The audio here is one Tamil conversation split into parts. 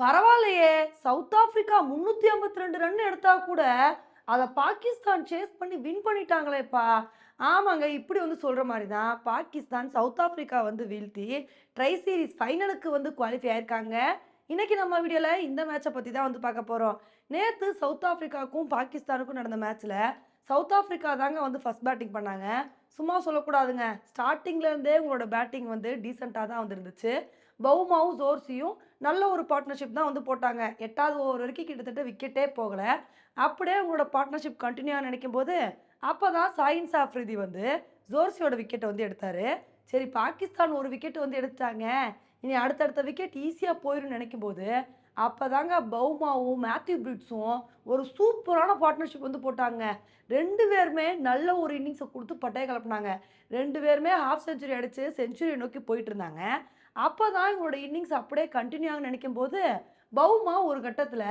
பரவாயில்லையே. சவுத் ஆப்பிரிக்கா முந்நூற்றி ஐம்பத்தி ரெண்டு ரன் எடுத்தா கூட அதை பாகிஸ்தான் சேஸ் பண்ணி வின் பண்ணிட்டாங்களேப்பா. ஆமாங்க இப்படி வந்து சொல்கிற மாதிரி தான் பாகிஸ்தான் சவுத் ஆப்பிரிக்கா வந்து வீழ்த்தி ட்ரை சீரிஸ் ஃபைனலுக்கு வந்து குவாலிஃபை ஆயிருக்காங்க. இன்றைக்கி நம்ம வீடியோவில் இந்த மேட்சை பற்றி தான் வந்து பார்க்க போகிறோம் நேற்று சவுத் ஆஃப்ரிக்காவுக்கும் பாகிஸ்தானுக்கும் நடந்த மேட்ச்சில் சவுத் ஆப்பிரிக்கா தாங்க வந்து ஃபஸ்ட் பேட்டிங் பண்ணாங்க. சும்மா சொல்லக்கூடாதுங்க. ஸ்டார்டிங்லேருந்தே உங்களோட பேட்டிங் வந்து டீசெண்டாக தான் வந்துருந்துச்சு பவுமாவும் ஜோர்சியும் நல்ல ஒரு பார்ட்னர்ஷிப் தான் வந்து போட்டாங்க. எட்டாவது ஓவர் வரைக்கும் கிட்டத்தட்ட விக்கெட்டே போகலை. அப்படியே உங்களோட பார்ட்னர்ஷிப் கண்டினியூ நினைக்கும் போது அப்போ தான் சாயின் சாஃப்ரிதி வந்து ஜோர்சியோட விக்கெட்டை வந்து எடுத்தார். சரி பாகிஸ்தான் ஒரு விக்கெட் வந்து எடுத்தாங்க இனி அடுத்தடுத்த விக்கெட் ஈஸியாக போயிடும் நினைக்கும் போது அப்போ தாங்க பவுமாவும் மேத்யூ பிரிட்ஸும் ஒரு சூப்பரான பார்ட்னர்ஷிப் வந்து போட்டாங்க. ரெண்டு பேருமே நல்ல ஒரு இன்னிங்ஸை கொடுத்து பட்டையை கலப்புனாங்க. ரெண்டு பேருமே ஹாஃப் செஞ்சுரி அடித்து செஞ்சுரியை நோக்கி போயிட்டு இருந்தாங்க. அப்போ தான் இவங்களோட இன்னிங்ஸ் அப்படியே கண்டினியூ ஆகும் நினைக்கும் போது பவுமா ஒரு கட்டத்தில்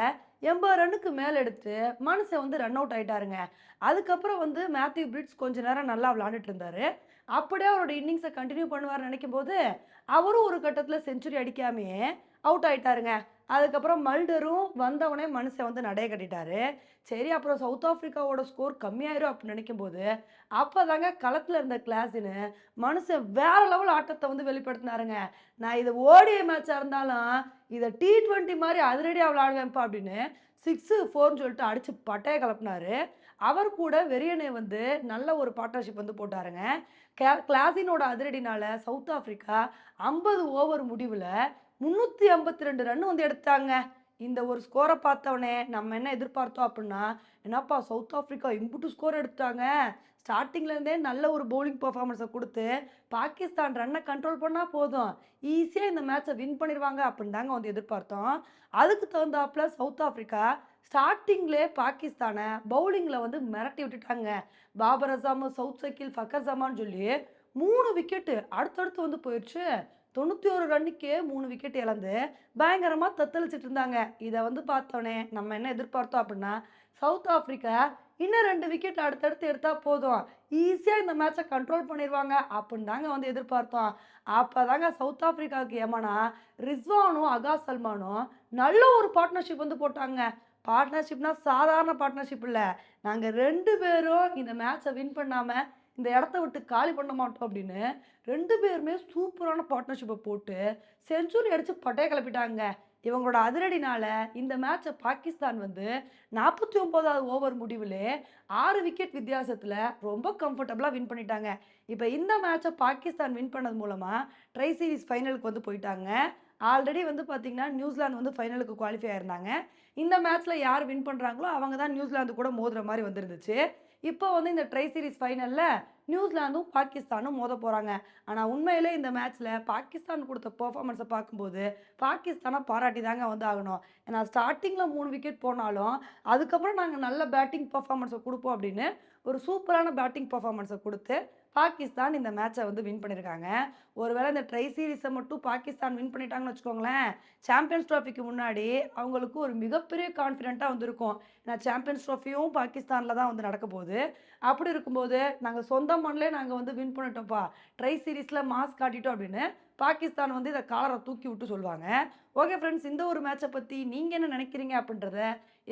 எண்பது ரன்னுக்கு மேலே எடுத்து மனுஷன் வந்து ரன் அவுட் ஆகிட்டாருங்க அதுக்கப்புறம் வந்து மேத்யூ பிரிட்ஸ் கொஞ்ச நேரம் நல்லா விளாண்டுட்டு இருந்தார். அப்படியே அவரோட இன்னிங்ஸை கண்டினியூ பண்ணுவார் நினைக்கும் போது அவரும் ஒரு கட்டத்தில் செஞ்சுரி அடிக்காமையே அவுட் ஆகிட்டாருங்க அதுக்கப்புறம் மல்டரும் வந்தவனே மனுஷன் வந்து நடைய கட்டிட்டாரு. சரி அப்புறம் சவுத் ஆஃப்ரிக்காவோட ஸ்கோர் கம்மியாயிரும் அப்படின்னு நினைக்கும் போது அப்போ தாங்க களத்தில் இருந்த கிளாஸின்னு மனுஷன் வேற லெவல் ஆட்டத்தை வந்து வெளிப்படுத்தினாருங்க. நான் இது ஓடிய மேட்சாக இருந்தாலும் இதை டி ட்வெண்ட்டி மாதிரி அதிரடியாக விளாடுவேன்ப்பா அப்படின்னு சிக்ஸு ஃபோர்னு சொல்லிட்டு அடித்து பட்டையை கலப்புனாரு. அவர் கூட வெறியனை வந்து நல்ல ஒரு பார்ட்னர்ஷிப் வந்து போட்டாருங்க. கே கிளாஸினோட அதிரடினால சவுத் ஆஃப்ரிக்கா ஐம்பது ஓவர் முடிவில் முந்நூற்றி ஐம்பத்தி ரெண்டு ரன் வந்து எடுத்தாங்க. இந்த ஒரு ஸ்கோரை பார்த்தவொடனே நம்ம என்ன எதிர்பார்த்தோம் அப்படின்னா என்னப்பா சவுத் ஆஃப்ரிக்கா இம்புட்டு ஸ்கோர் எடுத்தாங்க ஸ்டார்டிங்லேருந்தே நல்ல ஒரு பவுலிங் பர்ஃபார்மன்ஸை கொடுத்து பாகிஸ்தான் ரன்னை கண்ட்ரோல் பண்ணால் போதும். ஈஸியாக இந்த மேட்ச்சை வின் பண்ணிடுவாங்க அப்படின்னு தாங்க வந்து எதிர்பார்த்தோம். அதுக்கு தகுந்தாப்புல சவுத் ஆஃப்ரிக்கா ஸ்டார்டிங்லே பாகிஸ்தானை பவுலிங்கில் வந்து மிரட்டி விட்டுட்டாங்க. பாபர் அசாம் சவுத் சக்கில் ஃபக்கர் ஜமான்னு சொல்லி மூணு விக்கெட்டு அடுத்தடுத்து வந்து போயிடுச்சு தொண்ணூற்றி ஒரு ரன்னுக்கே மூணு விக்கெட் இழந்து பயங்கரமாக தத்தளிச்சிட்டு இருந்தாங்க. இதை வந்து பார்த்தோன்னே நம்ம என்ன எதிர்பார்த்தோம் அப்படின்னா சவுத் ஆஃப்ரிக்கா இன்னும் ரெண்டு விக்கெட் அடுத்தடுத்து எடுத்தால் போதும். ஈஸியாக இந்த மேட்சை கண்ட்ரோல் பண்ணிடுவாங்க அப்படின்னு தாங்க வந்து எதிர்பார்த்தோம். அப்போ தாங்க சவுத் ஆஃப்ரிக்காவுக்கு ஏமானா ரிஸ்வானும் அகா சல்மானும் நல்ல ஒரு பார்ட்னர்ஷிப் வந்து போட்டாங்க. பார்ட்னர்ஷிப்னால் சாதாரண பார்ட்னர்ஷிப் இல்லை. நாங்கள் ரெண்டு பேரும் இந்த மேட்சை வின் பண்ணாமல் இந்த இடத்த விட்டு காலி பண்ண மாட்டோம் அப்படின்னு ரெண்டு பேருமே சூப்பரான பார்ட்னர்ஷிப்பை போட்டு செஞ்சுரி அடித்து பட்டையை கிளப்பிட்டாங்க. இவங்களோட அதிரடினால இந்த மேட்சை பாகிஸ்தான் வந்து நாற்பத்தி ஒம்போதாவது ஓவர் முடிவில் ஆறு விக்கெட் வித்தியாசத்தில் ரொம்ப கம்ஃபர்டபுளாக வின் பண்ணிட்டாங்க. இப்போ இந்த மேட்சை பாகிஸ்தான் வின் பண்ணது மூலமாக ட்ரை சீரிஸ் ஃபைனலுக்கு வந்து போயிட்டாங்க. ஆல்ரெடி வந்து பார்த்திங்கன்னா நியூசிலாந்து வந்து ஃபைனலுக்கு குவாலிஃபை ஆயிருந்தாங்க. இந்த மேட்ச்சில் யார் வின் பண்ணுறாங்களோ அவங்க தான் நியூசிலாந்து கூட மோதுற மாதிரி வந்துருந்துச்சு. இப்போ வந்து இந்த ட்ரை சீரிஸ் ஃபைனலில் நியூசிலாந்தும் பாகிஸ்தானும் மோத போகிறாங்க ஆனால் உண்மையிலே இந்த மேட்ச்சில் பாகிஸ்தான் கொடுத்த பெர்ஃபார்மன்ஸை பார்க்கும்போது பாகிஸ்தானை பாராட்டி தாங்க வந்து ஆகணும். ஏன்னா ஸ்டார்டிங்கில் மூணு விக்கெட் போனாலும் அதுக்கப்புறம் நாங்கள் நல்ல பேட்டிங் பர்ஃபார்மன்ஸை கொடுப்போம் அப்படின்னு ஒரு சூப்பரான பேட்டிங் பர்ஃபார்மன்ஸை கொடுத்து பாகிஸ்தான் இந்த மேட்சை வந்து வின் பண்ணியிருக்காங்க ஒருவேளை இந்த ட்ரை சீரீஸை மட்டும் பாகிஸ்தான் வின் பண்ணிட்டாங்கன்னு வச்சுக்கோங்களேன் சாம்பியன்ஸ் ட்ராஃபிக்கு முன்னாடி அவங்களுக்கு ஒரு மிகப்பெரிய கான்ஃபிடென்ட்டாக வந்திருக்கும். ஏன்னா சாம்பியன்ஸ் ட்ராஃபியும் பாகிஸ்தானில் தான் வந்து நடக்க போகுது. அப்படி இருக்கும்போது நாங்கள் சொந்த சொந்த மண்ணிலே நாங்கள் வந்து வின் பண்ணிட்டோம்ப்பா. ட்ரை சீரீஸில் மாஸ் காட்டிட்டோம் அப்படின்னு பாகிஸ்தான் வந்து இதை காலரை தூக்கி விட்டு சொல்லுவாங்க. ஓகே ஃப்ரெண்ட்ஸ் இந்த ஒரு மேட்சை பற்றி நீங்கள் என்ன நினைக்கிறீங்க அப்படின்றத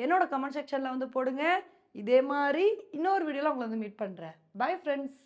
என்னோட கமெண்ட் செக்ஷனில் வந்து போடுங்க. இதே மாதிரி இன்னொரு வீடியோவில் உங்களை வந்து மீட் பண்ணுறேன் பை ஃப்ரெண்ட்ஸ்